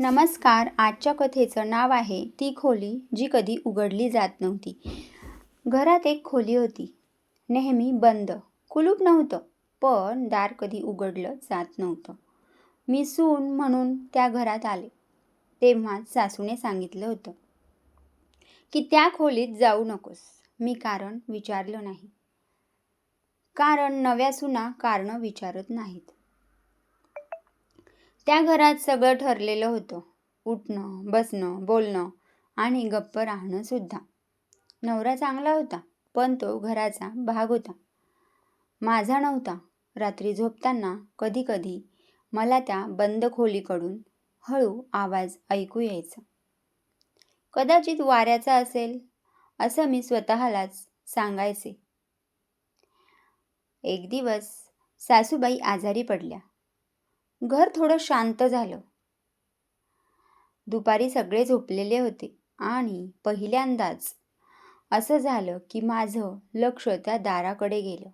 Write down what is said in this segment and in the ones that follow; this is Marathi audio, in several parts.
नमस्कार आजच्या कथेचं नाव आहे ती खोली जी कधी उघडली जात नव्हती. घरात एक खोली होती. नेहमी बंद कुलूप नव्हतं पण दार कधी उघडलं जात नव्हतं. मी सून म्हणून त्या घरात आले. तेव्हा सासूने सांगितलं होतं की त्या खोलीत जाऊ नकोस. मी कारण विचारलं नाही. कारण नव्या सुना कारणं विचारत नाहीत. त्या घरात सगळं ठरलेलं होतं. उठणं बसणं बोलणं आणि गप्प राहणंसुद्धा नवरा चांगला होता पण तो घराचा भाग होता. माझा नव्हता. रात्री झोपताना कधी कधी मला त्या बंद खोलीकडून हळू आवाज ऐकू यायचा. कदाचित वाऱ्याचा असेल असं मी स्वतःलाच सांगायचे. एक दिवस सासूबाई आजारी पडल्या. घर थोडं शांत झालं. दुपारी सगळे झोपलेले होते आणि पहिल्यांदाच असं झालं की माझं लक्ष त्या दाराकडे गेलं.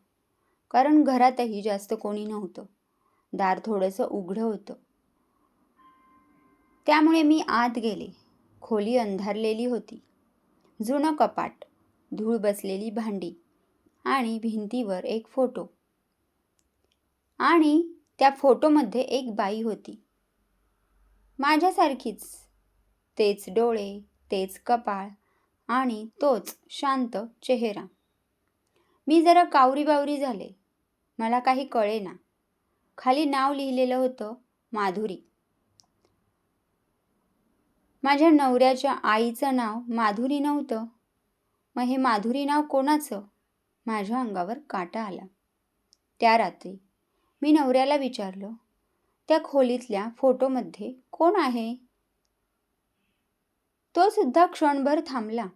कारण घरातही जास्त कोणी नव्हतं. दार थोडंसं उघडं होतं. त्यामुळे मी आत गेले. खोली अंधारलेली होती. जुनं कपाट धूळ बसलेली भांडी आणि भिंतीवर एक फोटो. आणि त्या फोटोमध्ये एक बाई होती. माझ्यासारखीच. तेच डोळे तेच कपाळ आणि तोच शांत चेहरा. मी जरा कावरी बावरी झाले. मला काही कळेना. खाली नाव लिहिलेलं होतं माधुरी. माझ्या नवऱ्याच्या आईचं नाव माधुरी नव्हतं. मग हे माधुरी नाव कोणाचं? माझ्या अंगावर काटा आला. त्या रात्री मी नवऱ्याला विचारलं त्या खोलीतल्या फोटोमध्ये कोण आहे? तो सुद्धा क्षणभर थांबला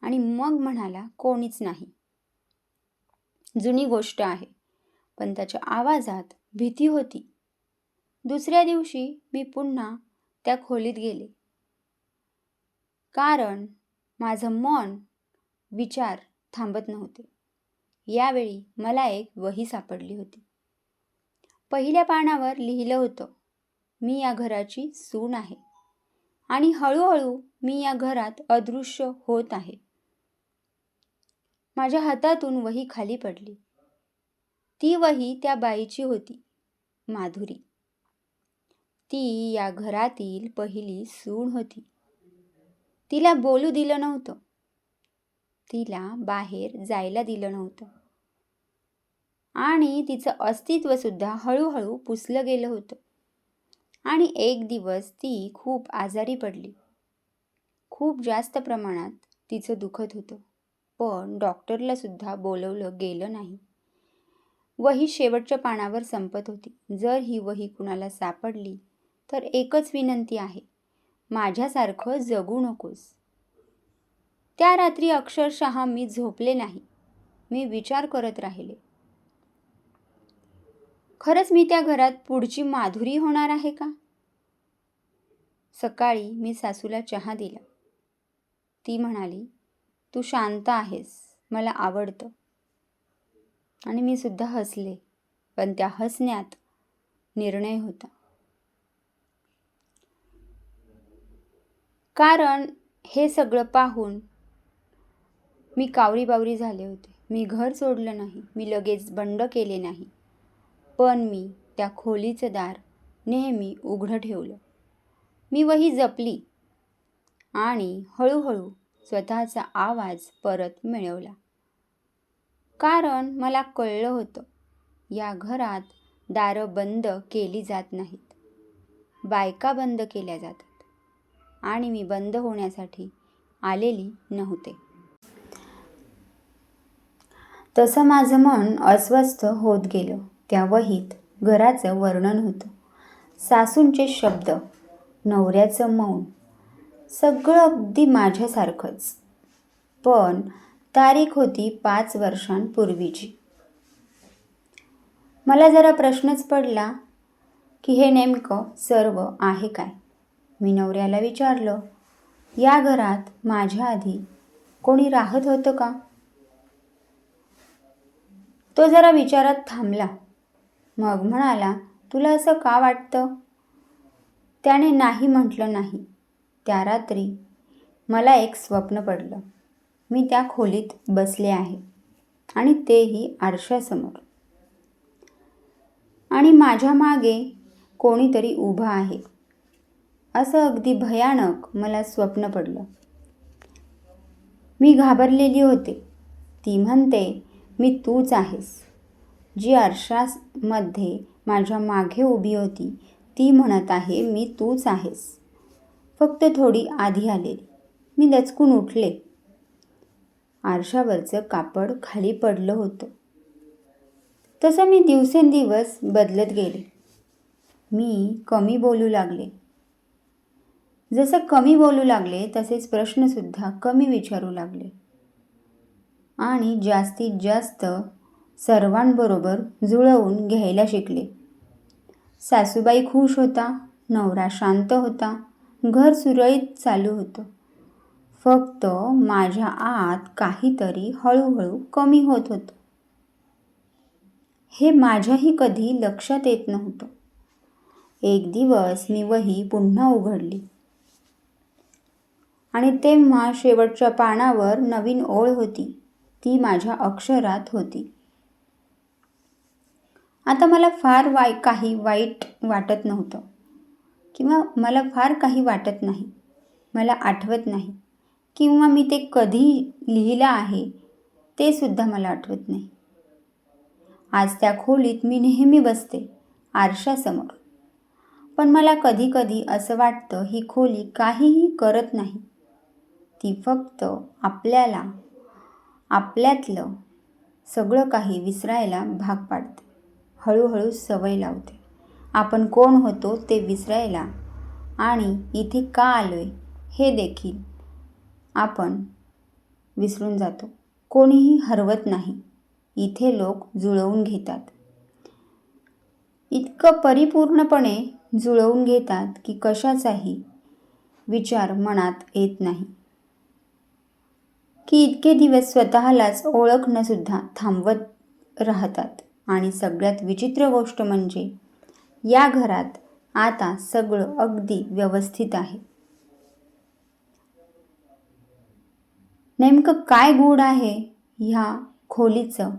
आणि मग म्हणाला कोणीच नाही. जुनी गोष्ट आहे पण त्याच्या आवाजात भीती होती. दुसऱ्या दिवशी मी पुन्हा त्या खोलीत गेले. कारण माझं मन विचार थांबत नव्हते. यावेळी मला एक वही सापडली होती. पहिल्या पानावर लिहिलं होतं मी या घराची सून आहे आणि हळूहळू मी या घरात अदृश्य होत आहे. माझ्या हातातून वही खाली पडली. ती वही त्या बाईची होती माधुरी. ती या घरातील पहिली सून होती. तिला बोलू दिलं नव्हतं. तिला बाहेर जायला दिलं नव्हतं. आणि तिचं अस्तित्वसुद्धा हळूहळू पुसलं गेलं होतं. आणि एक दिवस ती खूप आजारी पडली. खूप जास्त प्रमाणात तिचं दुखत होतं. पण डॉक्टरलासुद्धा बोलवलं गेलं नाही. वही शेवटच्या पानावर संपत होती. जर ही वही कुणाला सापडली तर एकच विनंती आहे. माझ्यासारखं जगू नकोस. त्या रात्री अक्षरशः मी झोपले नाही. मी विचार करत राहिले. खरंच मी त्या घरात पुढची माधुरी होणार आहे का? सकाळी मी सासूला चहा दिला. ती म्हणाली तू शांत आहेस मला आवडतं. आणि मी सुद्धा हसले पण त्या हसण्यात निर्णय होता. कारण हे सगळं पाहून मी कावरी बावरी झाले होते. मी घर सोडलं नाही. मी लगेच बंड केले नाही. पण मी त्या खोलीचं दार नेहमी उघडं ठेवलं. मी वही जपली आणि हळूहळू स्वतःचा आवाज परत मिळवला. कारण मला कळलं होतं या घरात दारं बंद केली जात नाहीत. बायका बंद केल्या जातात. आणि मी बंद होण्यासाठी आलेली नव्हते. तसं माझं मन अस्वस्थ होत गेलं. त्या वहीत घराचं वर्णन होतं. सासूंचे शब्द नवऱ्याचं मौन सगळं अगदी माझ्यासारखंच. पण तारीख होती पाच वर्षांपूर्वीची. मला जरा प्रश्नच पडला की हे नेमकं सर्व आहे काय? मी नवऱ्याला विचारलं या घरात माझ्या आधी कोणी राहत होतं का? तो जरा विचारात थांबला. मग म्हणाला तुला असं का वाटतं? त्याने नाही म्हटलं नाही. त्या रात्री मला एक स्वप्न पडलं. मी त्या खोलीत बसले आहे आणि तेही आरशासमोर. आणि माझ्या मागे कोणीतरी उभं आहे. असं अगदी भयानक मला स्वप्न पडलं. मी घाबरलेली होते. ती म्हणते मी तूच आहेस. जी आरशामध्ये माझ्या मागे उभी होती ती म्हणत आहे मी तूच आहेस. फक्त थोडी आधी आलेली. मी दचकून उठले. आरशावरचं कापड खाली पडलं होतं. तसं मी दिवसेंदिवस बदलत गेले. मी कमी बोलू लागले. जसं कमी बोलू लागले तसेच प्रश्नसुद्धा कमी विचारू लागले. आणि जास्तीत जास्त सर्वांबरोबर जुळवून घ्यायला शिकले. सासूबाई खुश होता नवरा शांत होता घर सुरळीत चालू होतं. फक्त माझ्या आत काहीतरी हळूहळू कमी होत होतं. हे माझ्याही कधी लक्षात येत नव्हतं. एक दिवस मी वही पुन्हा उघडली. आणि तेव्हा शेवटच्या पानावर नवीन ओळ होती. ती माझ्या अक्षरात होती. आता मला फार वाय काही वाईट वाटत नव्हतं. किंवा मला फार काही वाटत नाही. मला आठवत नाही. किंवा मी ते कधी लिहिलं आहे ते सुद्धा मला आठवत नाही. आज त्या खोलीत मी नेहमी बसते आरशासमोर. पण मला कधी कधी असं वाटतं ही खोली काहीही करत नाही. ती फक्त आपल्याला आपल्यातलं सगळं काही विसरायला भाग पाडते. हळूहळू सवय लावते. आपण कोण होतो ते विसरायला आणि इथे का आलो आहे हे देखील आपण विसरून जातो. कोणीही हरवत नाही. इथे लोक जुळवून घेतात. इतकं परिपूर्णपणे जुळवून घेतात की कशाचाही विचार मनात येत नाही. की इतके दिवस स्वतःलाच ओळखणंसुद्धा थांबवत राहतात. आणि सगळ्यात विचित्र गोष्ट म्हणजे या घरात आता सगळं अगदी व्यवस्थित आहे. नेमकं काय गूढ आहे ह्या खोलीचं?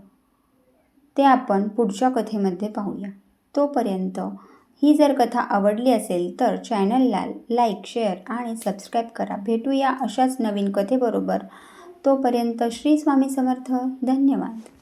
ते आपण पुढच्या कथेमध्ये पाहूया. तोपर्यंत ही जर कथा आवडली असेल तर चॅनलला लाईक शेअर आणि सबस्क्राईब करा. भेटूया अशाच नवीन कथेबरोबर. तोपर्यंत श्री स्वामी समर्थ. धन्यवाद.